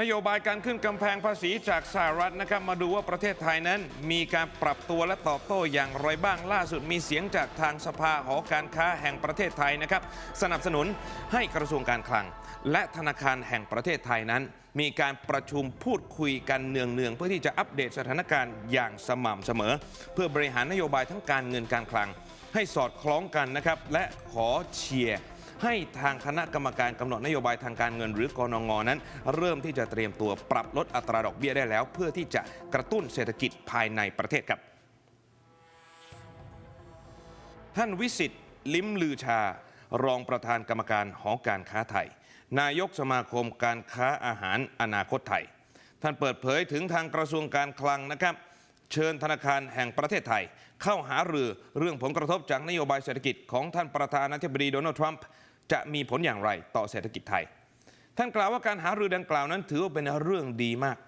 นโยบายการขึ้นกำแพงภาษีจากสหรัฐนะครับมาดูว่าประเทศไทยนั้น มีการปรับตัวและตอบโต้อย่างไรบ้างล่าสุดมีเสียงจากทางสภาหอการค้าแห่งประเทศไทยนะครับสนับสนุนให้กระทรวงการคลัง และธนาคารแห่งประเทศไทยนั้น มีการประชุมพูดคุยกันเนืองๆเพื่อที่จะอัปเดตสถานการณ์อย่างสม่ำเสมอ เพื่อบริหารนโยบายทั้งการเงินการคลัง ให้สอดคล้องกันนะครับและขอเชียร์ ให้ทางคณะกรรมการกำหนดนโยบายทางการเงินหรือกนงนั้น เริ่มที่จะเตรียมตัวปรับลดอัตราดอกเบี้ยได้แล้ว เพื่อที่จะกระตุ้นเศรษฐกิจภายในประเทศครับ ท่านวิสิทธิ์ลิ้มลือชา รองประธานกรรมการหอการค้าไทย นายกสมาคมการค้าอาหารอนาคตไทย ท่านเปิดเผยถึงทางกระทรวงการคลังนะครับเชิญธนาคารแห่งประเทศไทย เข้าหารือเรื่องผลกระทบจากนโยบายเศรษฐกิจของท่านประธานาธิบดีโดนัลด์ทรัมป์ จะมีผลอย่างไรต่อเศรษฐกิจไทย ท่านกล่าวว่าการหารือดังกล่าวนั้นถือว่าเป็นเรื่องดีมาก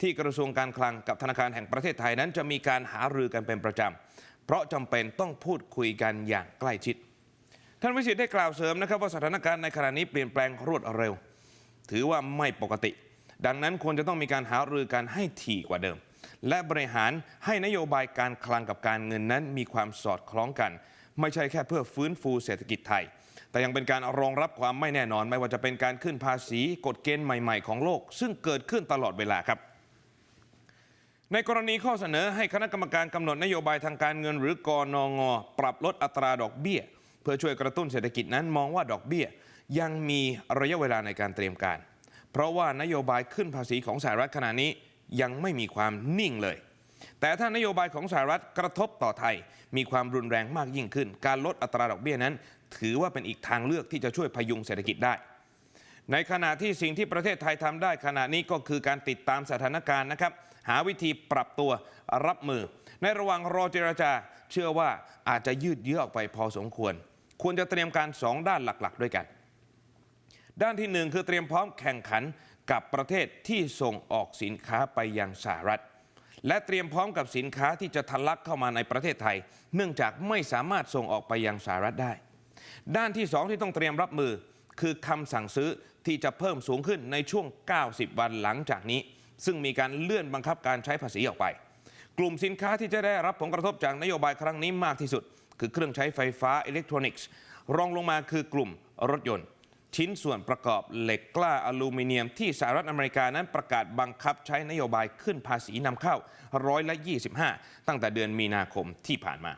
ที่กระทรวงการคลังกับธนาคารแห่งประเทศไทยนั้น จะมีการหารือกันเป็นประจำเพราะจำเป็นต้องพูดคุยกันอย่างใกล้ชิด ท่านวิสิทธิ์ได้กล่าวเสริมนะครับว่าสถานการณ์ในขณะนี้เปลี่ยนแปลงรวดเร็ว ถือว่าไม่ปกติ ดังนั้นควรจะต้องมีการหารือกันให้ถี่กว่าเดิม และบริหารให้นโยบายการคลังกับการเงินนั้นมีความสอดคล้องกัน ไม่ใช่แค่เพื่อฟื้นฟูเศรษฐกิจไทย แต่ยังเป็นการรองรับความไม่แน่นอนไม่ว่าจะเป็นการขึ้นภาษีกฎเกณฑ์ใหม่ ๆ ของโลก ซึ่งเกิดขึ้นตลอดเวลาครับ ในกรณีข้อเสนอให้คณะกรรมการกำหนดนโยบายทางการเงิน หรือกนงปรับลดอัตราดอกเบี้ย เพื่อช่วยกระตุ้นเศรษฐกิจนั้นมองว่าดอกเบี้ย ยังมีระยะเวลาในการเตรียมการ เพราะว่านโยบายขึ้นภาษีของสหรัฐขณะนี้ยังไม่มีความนิ่งเลย แต่ถ้านโยบายของสหรัฐกระทบต่อไทย มีความรุนแรงมากยิ่งขึ้น การลดอัตราดอกเบี้ยนั้น ถือว่าเป็นอีกทางเลือกที่จะช่วยพยุงเศรษฐกิจได้ ในขณะที่สิ่งที่ประเทศไทยทำได้ขณะนี้ก็คือการติดตามสถานการณ์นะครับหาวิธีปรับตัวรับมือ ในระหว่างรอเจรจา เชื่อว่าอาจจะยืดเยื้อออกไปพอสมควร ควรจะเตรียมการสองด้านหลักๆ ด้วยกัน ด้านที่หนึ่งคือเตรียมพร้อมแข่งขันกับประเทศที่ส่งออกสินค้าไปยังสหรัฐ และเตรียมพร้อมกับสินค้าที่จะทะลักเข้ามาในประเทศไทย เนื่องจากไม่สามารถส่งออกไปยังสหรัฐได้ ด้านที่สองที่ต้องเตรียมรับมือ คือคำสั่งซื้อที่จะเพิ่มสูงขึ้นในช่วง 90 วันหลังจากนี้ ซึ่งมีการเลื่อนบังคับการใช้ภาษีออกไป กลุ่มสินค้าที่จะได้รับผลกระทบจากนโยบายครั้งนี้มากที่สุด คือเครื่องใช้ไฟฟ้าอิเล็กทรอนิกส์ รองลงมาคือกลุ่มรถยนต์ ชิ้นส่วนประกอบเหล็กกล้าอลูมิเนียม ที่สหรัฐอเมริกานั้นประกาศบังคับใช้นโยบายขึ้นภาษีนำเข้าร้อยละ 25 ตั้งแต่เดือนมีนาคมที่ผ่านมา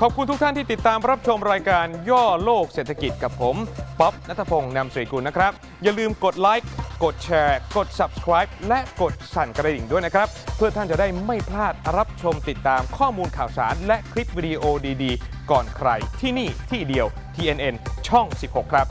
ขอบคุณทุกท่านที่ติดตามรับชมรายการย่อโลกเศรษฐกิจกับผม ป๊อบนัทพงศ์นำสรีกุลนะครับ อย่าลืมกดไลค์กดแชร์ กด subscribe และกดสั่นกระดิ่งด้วยนะครับ เพื่อท่านจะได้ไม่พลาดรับชมติดตามข้อมูลข่าวสาร และคลิปวิดีโอดีๆ ก่อนใครที่นี่ที่เดียว TNN ช่อง 16 ครับ